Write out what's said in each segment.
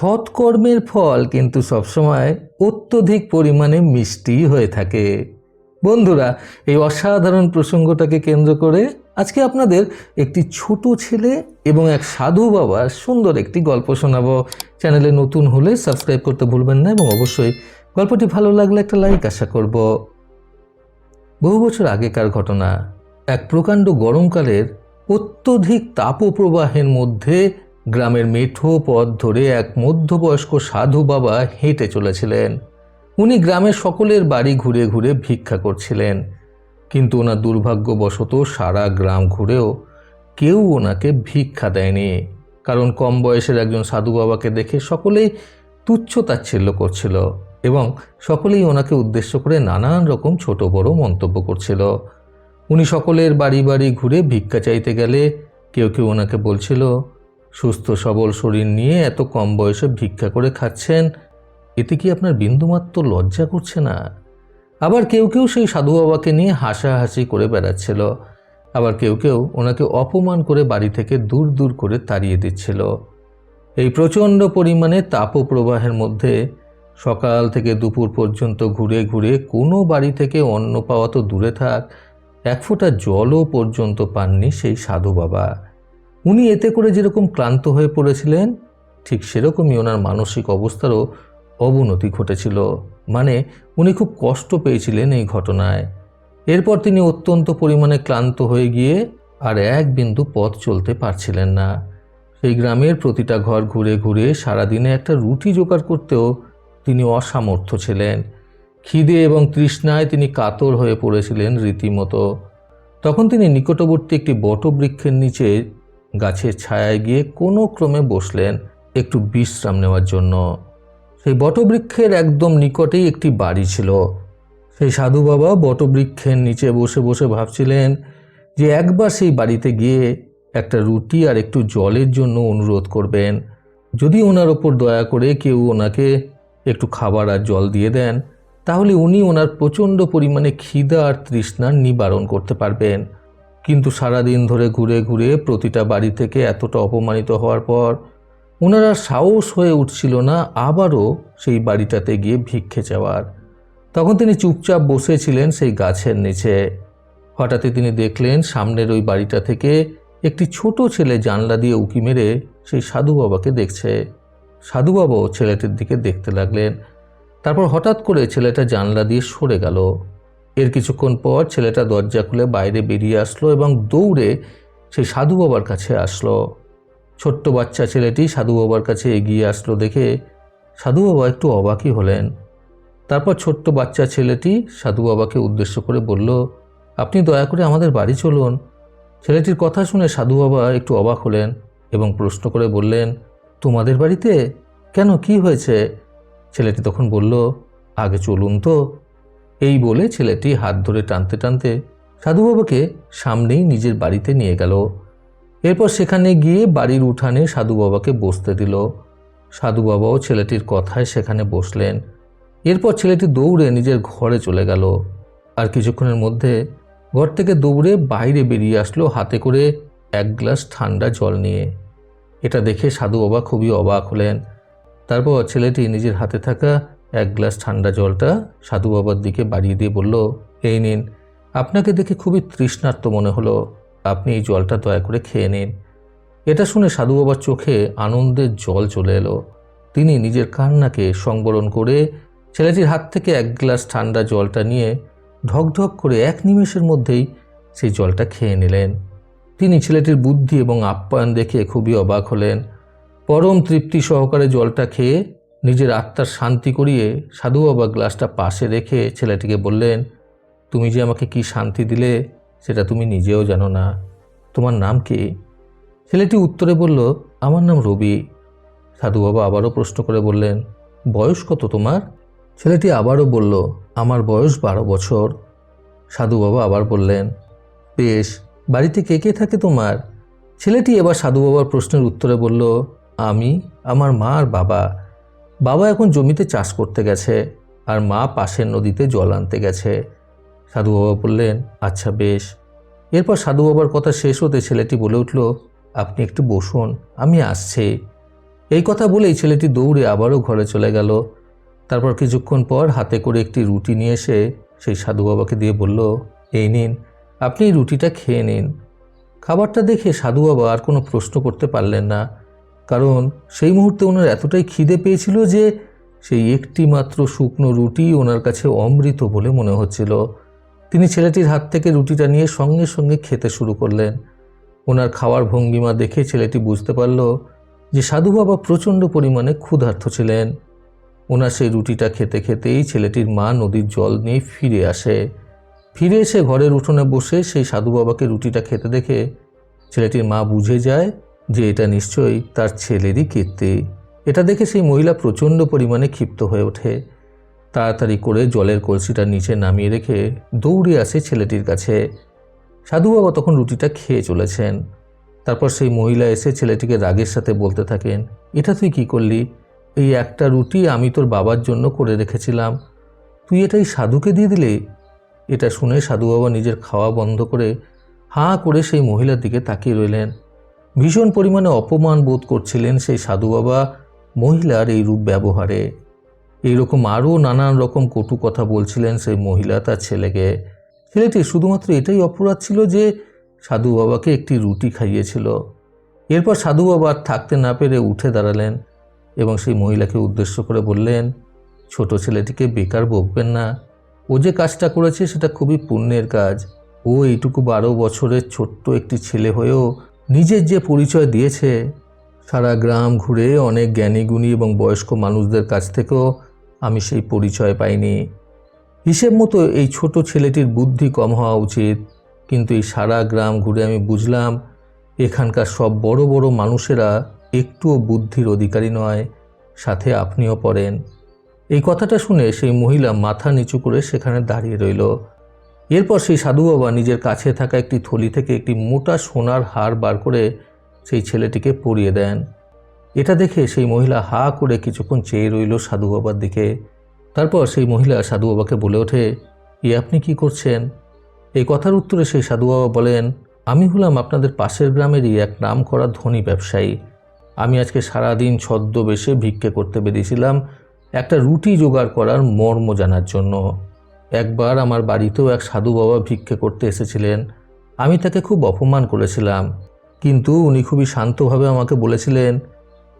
সৎকর্মের ফল কিন্তু সবসময় অত্যধিক পরিমাণে মিষ্টি হয়ে থাকে। বন্ধুরা, এই অসাধারণ প্রসঙ্গটাকে কেন্দ্র করে আজকে আপনাদের একটি ছোট ছেলে এবং এক সাধু বাবার সুন্দর একটি গল্প শোনাবো। চ্যানেলে নতুন হলে সাবস্ক্রাইব করতে ভুলবেন না এবং অবশ্যই গল্পটি ভালো লাগলে একটা লাইক আশা করব। বহু বছর আগেকার ঘটনা, এক প্রকাণ্ড গরমকালের অত্যধিক তাপপ্রবাহের মধ্যে গ্রামের মেঠো পথ ধরে এক মধ্যবয়স্ক সাধু বাবা হেঁটে চলেছিলেন। উনি গ্রামের সকলের বাড়ি ঘুরে ঘুরে ভিক্ষা করছিলেন। কিন্তু ওনার দুর্ভাগ্যবশত সারা গ্রাম ঘুরেও কেউ ওনাকে ভিক্ষা দেয়নি। কারণ কম বয়সের একজন সাধু বাবাকে দেখে সকলেই তুচ্ছ তাচ্ছিল্য করছিল এবং সকলেই ওনাকে উদ্দেশ্য করে নানান রকম ছোট বড় মন্তব্য করছিল। উনি সকলের বাড়ি বাড়ি ঘুরে ভিক্ষা চাইতে গেলে কেউ কেউ ওনাকে বলছিল সুস্থ সবল শরীর নিয়ে এত কম বয়সে ভিক্ষা করে খাচ্ছেন, এতে কি আপনার বিন্দুমাত্র লজ্জা করছে না? আবার কেউ কেউ সেই সাধু বাবাকে নিয়ে হাসাহাসি করে বেড়াচ্ছিল। আবার কেউ কেউ ওনাকে অপমান করে বাড়ি থেকে দূর দূর করে তাড়িয়ে দিচ্ছিল। এই প্রচণ্ড পরিমাণে তাপপ্রবাহের মধ্যে সকাল থেকে দুপুর পর্যন্ত ঘুরে ঘুরে কোনো বাড়ি থেকে অন্ন পাওয়া তো দূরে থাক, এক ফোঁটা জলও পর্যন্ত পাননি সেই সাধু বাবা। উনি এতে করে যেরকম ক্লান্ত হয়ে পড়েছিলেন, ঠিক সেরকমই ওনার মানসিক অবস্থারও অবনতি ঘটেছিল। মানে উনি খুব কষ্ট পেয়েছিলেন এই ঘটনায়। এরপর তিনি অত্যন্ত পরিমাণে ক্লান্ত হয়ে গিয়ে আর এক বিন্দু পথ চলতে পারছিলেন না। সেই গ্রামের প্রতিটা ঘর ঘুরে ঘুরে সারাদিনে একটা রুটি জোগাড় করতেও তিনি অসামর্থ্য ছিলেন। খিদে এবং তৃষ্ণায় তিনি কাতর হয়ে পড়েছিলেন রীতিমতো। তখন তিনি নিকটবর্তী একটি বটবৃক্ষের নিচে গাছের ছায়ায় গিয়ে কোনো ক্রমে বসলেন একটু বিশ্রাম নেওয়ার জন্য। সেই বটবৃক্ষের একদম নিকটেই একটি বাড়ি ছিল। সেই সাধু বাবা বটবৃক্ষের নিচে বসে বসে ভাবছিলেন যে একবার সেই বাড়িতে গিয়ে একটা রুটি আর একটু জলের জন্য অনুরোধ করবেন। যদি ওনার ওপর দয়া করে কেউ ওনাকে একটু খাবার আর জল দিয়ে দেন, তাহলে উনি ওনার প্রচণ্ড পরিমাণে খিদা আর তৃষ্ণার নিবারণ করতে পারবেন। কিন্তু সারাদিন ধরে ঘুরে ঘুরে প্রতিটা বাড়ি থেকে এতটা অপমানিত হওয়ার পর ওনারা সাহস হয়ে উঠছিল না আবারও সেই বাড়িটাতে গিয়ে ভিক্ষে চাওয়ার। তখন তিনি চুপচাপ বসেছিলেন সেই গাছের নিচে। হঠাৎই তিনি দেখলেন সামনের ওই বাড়িটা থেকে একটি ছোট ছেলে জানলা দিয়ে উঁকি মেরে সেই সাধু বাবাকে দেখছে। সাধু বাবাও ছেলেটির দিকে দেখতে লাগলেন। তারপর হঠাৎ করে ছেলেটা জানলা দিয়ে সরে গেল। এর কিছুক্ষণ পর ছেলেটা দরজা খুলে বাইরে বেরিয়ে আসলো এবং দৌড়ে সেই সাধু বাবার কাছে আসলো। ছোট্ট বাচ্চা ছেলেটি সাধু বাবার কাছে এগিয়ে আসলো দেখে সাধু বাবা একটু অবাকই হলেন। তারপর ছোট্ট বাচ্চা ছেলেটি সাধু বাবাকে উদ্দেশ্য করে বলল, আপনি দয়া করে আমাদের বাড়ি চলুন। ছেলেটির কথা শুনে সাধু বাবা একটু অবাক হলেন এবং প্রশ্ন করে বললেন, তোমাদের বাড়িতে? কেন, কি হয়েছে? ছেলেটি তখন বলল, আগে চলুন তো। এই বলে ছেলেটি হাত ধরে টানতে টানতে সাধু বাবাকে সামনেই নিজের বাড়িতে নিয়ে গেল। এরপর সেখানে গিয়ে বাড়ির উঠানে সাধু বাবাকে বসতে দিল। সাধু বাবাও ছেলেটির কথায় সেখানে বসলেন। এরপর ছেলেটি দৌড়ে নিজের ঘরে চলে গেল। আর কিছুক্ষণের মধ্যে ঘর থেকে দৌড়ে বাইরে বেরিয়ে আসলো হাতে করে এক গ্লাস ঠান্ডা জল নিয়ে। এটা দেখে সাধু বাবা খুবই অবাক হলেন। তারপর ছেলেটি নিজের হাতে থাকা এক গ্লাস ঠান্ডা জলটা সাধু বাবার দিকে বাড়িয়ে দিয়ে বলল, এই নিন। আপনাকে দেখে খুবই তৃষ্ণার্ত মনে হলো। আপনি এই জলটা দয়া করে খেয়ে নিন। এটা শুনে সাধু বাবার চোখে আনন্দের জল চলে এলো। তিনি নিজের কান্নাকে সংবরণ করে ছেলেটির হাত থেকে এক গ্লাস ঠান্ডা জলটা নিয়ে ঢকঢক করে এক নিমেষের মধ্যেই সেই জলটা খেয়ে নিলেন। তিনি ছেলেটির বুদ্ধি এবং আপ্যায়ন দেখে খুবই অবাক হলেন। পরম তৃপ্তি সহকারে জলটা খেয়ে নিজের আত্মার শান্তি করিয়ে সাধু বাবা গ্লাসটা পাশে রেখে ছেলেটিকে বললেন, তুমি যে আমাকে কি শান্তি দিলে, সেটা তুমি নিজেও জানো না। তোমার নাম কি? ছেলেটি উত্তরে বলল, আমার নাম রবি। সাধু বাবা আবারও প্রশ্ন করে বললেন, বয়স কত তোমার? ছেলেটি আবারও বলল, আমার বয়স বারো বছর। সাধু বাবা আবার বললেন, বেশ, বাড়িতে কে কে থাকে তোমার? ছেলেটি এবার সাধু বাবার প্রশ্নের উত্তরে বলল, আমি, আমার মা আর বাবা। বাবা এখন জমিতে চাষ করতে গেছে আর মা পাশের নদীতে জল আনতে গেছে। সাধু বাবা বললেন আচ্ছা বেশ। এরপর সাধু বাবার কথা শেষ হতে ছেলেটি বলে উঠল, আপনি একটু বসুন, আমি আসছি। এই কথা বলেই ছেলেটি দৌড়ে আবারও ঘরে চলে গেল। তারপর কিছুক্ষণ পর হাতে করে একটি রুটি নিয়ে এসে সেই সাধু বাবাকে দিয়ে বলল, এই নিন, আপনি রুটিটা খেয়ে নিন। খাবারটা দেখে সাধু বাবা আর কোনো প্রশ্ন করতে পারলেন না। কারণ সেই মুহূর্তে ওনার এতটাই খিদে পেয়েছিল যে সেই একটি মাত্র শুকনো রুটি ওনার কাছে অমৃত বলে মনে হচ্ছিল। তিনি ছেলেটির হাত থেকে রুটিটা নিয়ে সঙ্গে সঙ্গে খেতে শুরু করলেন। ওনার খাওয়ার ভঙ্গিমা দেখে ছেলেটি বুঝতে পারল যে সাধু বাবা প্রচণ্ড পরিমাণে ক্ষুধার্ত ছিলেন। ওনার সেই রুটিটা খেতে খেতেই ছেলেটির মা নদীর জল নিয়ে ফিরে আসে। ফিরে এসে ঘরের উঠোনে বসে সেই সাধু বাবাকে রুটিটা খেতে দেখে ছেলেটির মা বুঝে যায় যে এটা নিশ্চয়ই তার ছেলেরই কীর্তি। এটা দেখে সেই মহিলা প্রচণ্ড পরিমাণে ক্ষিপ্ত হয়ে ওঠে। তাড়াতাড়ি করে জলের কলসিটা নিচে নামিয়ে রেখে দৌড়ে আসে ছেলেটির কাছে। সাধু বাবা তখন রুটিটা খেয়ে চলেছেন। তারপর সেই মহিলা এসে ছেলেটিকে রাগের সাথে বলতে থাকেন, এটা তুই কি করলি? এই একটা রুটি আমি তোর বাবার জন্য করে রেখেছিলাম। তুই এটাই সাধুকে দিয়ে দিলে? এটা শুনে সাধু বাবা নিজের খাওয়া বন্ধ করে হাঁ করে সেই মহিলার দিকে তাকিয়ে রইলেন। ভীষণ পরিমাণে অপমান বোধ করছিলেন সেই সাধু বাবা মহিলার এই রূপ ব্যবহারে। এইরকম আরও নানান রকম কটু কথা বলছিলেন সেই মহিলা তার ছেলেকে। ছেলেটি শুধুমাত্র এটাই অপরাধ ছিল যে সাধু বাবাকে একটি রুটি খাইয়েছিল। এরপর সাধু বাবা আর থাকতে না পেরে উঠে দাঁড়ালেন এবং সেই মহিলাকে উদ্দেশ্য করে বললেন, ছোট ছেলেটিকে বেকার বকবেন না। ও যে কাজটা করেছে সেটা খুবই পুণ্যের কাজ। ও এইটুকু বারো বছরের ছোট্ট একটি ছেলে হয়েও নিজের যে পরিচয় দিয়েছে, সারা গ্রাম ঘুরে অনেক জ্ঞানীগুণী এবং বয়স্ক মানুষদের কাছ থেকেও আমি সেই পরিচয় পাইনি। হিসেব মতো এই ছোট ছেলেটির বুদ্ধি কম হওয়া উচিত, কিন্তু এই সারা গ্রাম ঘুরে আমি বুঝলাম, এখানকার সব বড় বড় মানুষেরা একটুও বুদ্ধির অধিকারী নয়, সাথে আপনিও পড়েন। এই কথাটা শুনে সেই মহিলা মাথা নিচু করে সেখানে দাঁড়িয়ে রইল। এরপর সেই সাধু বাবা নিজের কাছে থাকা একটি থলি থেকে একটি মোটা সোনার হার বার করে সেই ছেলেটিকে পরিয়ে দেন। এটা দেখে সেই মহিলা হা করে কিছুক্ষণ চেয়ে রইল সাধু বাবার দিকে। তারপর সেই মহিলা সাধু বাবাকে বলে ওঠে, এ আপনি কি করছেন? এই কথার উত্তরে সেই সাধু বাবা বলেন, আমি হলাম আপনাদের পাশের গ্রামেরই এক নাম করা ধনী ব্যবসায়ী। আমি আজকে সারাদিন ছদ্মবেশে ভিক্ষে করতে বেরিয়েছিলাম একটা রুটি জোগাড় করার মর্ম জানার জন্য। একবার আমার বাড়িতেও এক সাধু বাবা ভিক্ষে করতে এসেছিলেন। আমি তাকে খুব অপমান করেছিলাম। কিন্তু উনি খুবই শান্তভাবে আমাকে বলেছিলেন,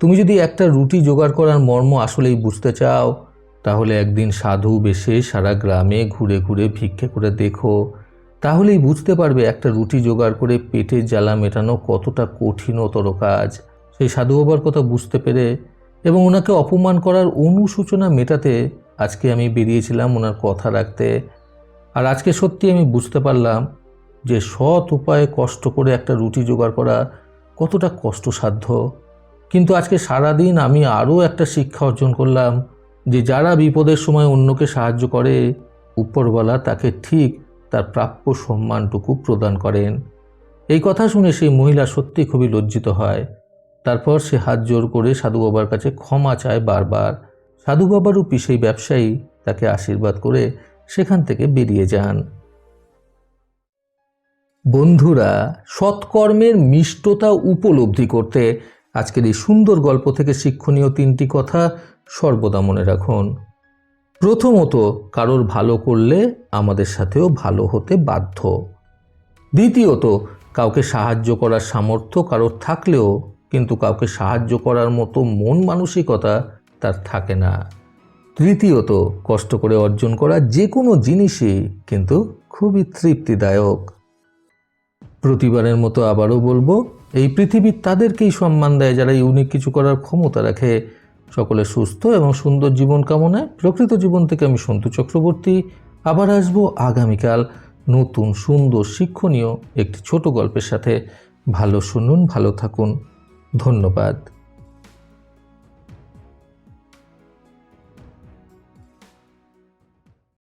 তুমি যদি একটা রুটি জোগাড় করার মর্ম আসলেই বুঝতে চাও, তাহলে একদিন সাধু বেশে সারা গ্রামে ঘুরে ঘুরে ভিক্ষে করে দেখো। তাহলেই বুঝতে পারবে একটা রুটি জোগাড় করে পেটের জ্বালা মেটানো কতটা কঠিনতর কাজ। সেই সাধু বাবার কথা বুঝতে পেরে এবং ওনাকে অপমান করার অনুসূচনা মেটাতে আজকে আমি বেরিয়েছিলাম ওনার কথা রাখতে। আর আজকে সত্যি আমি বুঝতে পারলাম যে সৎ উপায়ে কষ্ট করে একটা রুটি জোগাড় করা কতটা কষ্টসাধ্য। কিন্তু আজকে সারাদিন আমি আরও একটা শিক্ষা অর্জন করলাম যে যারা বিপদের সময় অন্যকে সাহায্য করে, উপরওয়ালা তাকে ঠিক তার প্রাপ্য সম্মানটুকু প্রদান করেন। এই কথা শুনে সেই মহিলা সত্যি খুবই লজ্জিত হয়। তারপর সে হাত জোর করে সাধু বাবার কাছে ক্ষমা চায় বারবার। সাধু বাবারূপী সেই ব্যবসায়ী তাকে আশীর্বাদ করে সেখান থেকে বেরিয়ে যান। বন্ধুরা, সৎকর্মের মিষ্টতা উপলব্ধি করতে আজকের এই সুন্দর গল্প থেকে শিক্ষণীয় তিনটি কথা সর্বদা মনে রাখুন। প্রথমত, কারোর ভালো করলে আমাদের সাথেও ভালো হতে বাধ্য। দ্বিতীয়ত, কাউকে সাহায্য করার সামর্থ্য কারোর থাকলেও কিন্তু কাউকে সাহায্য করার মতো মন মানসিকতা তার থাকে না। তৃতীয়ত, কষ্ট করে অর্জন করা যে কোনো জিনিসই কিন্তু খুবই তৃপ্তিদায়ক। প্রতিবারের মতো আবারও বলব, এই পৃথিবী তাদেরকেই সম্মান দেয় যারা ইউনিক কিছু করার ক্ষমতা রাখে। সকলে সুস্থ এবং সুন্দর জীবন কামনায় প্রকৃত জীবন থেকে আমি সন্তু চক্রবর্তী। আবার আসব আগামীকাল নতুন সুন্দর শিক্ষণীয় একটি ছোট গল্পের সাথে। ভালো শুনুন, ভালো থাকুন। ধন্যবাদ।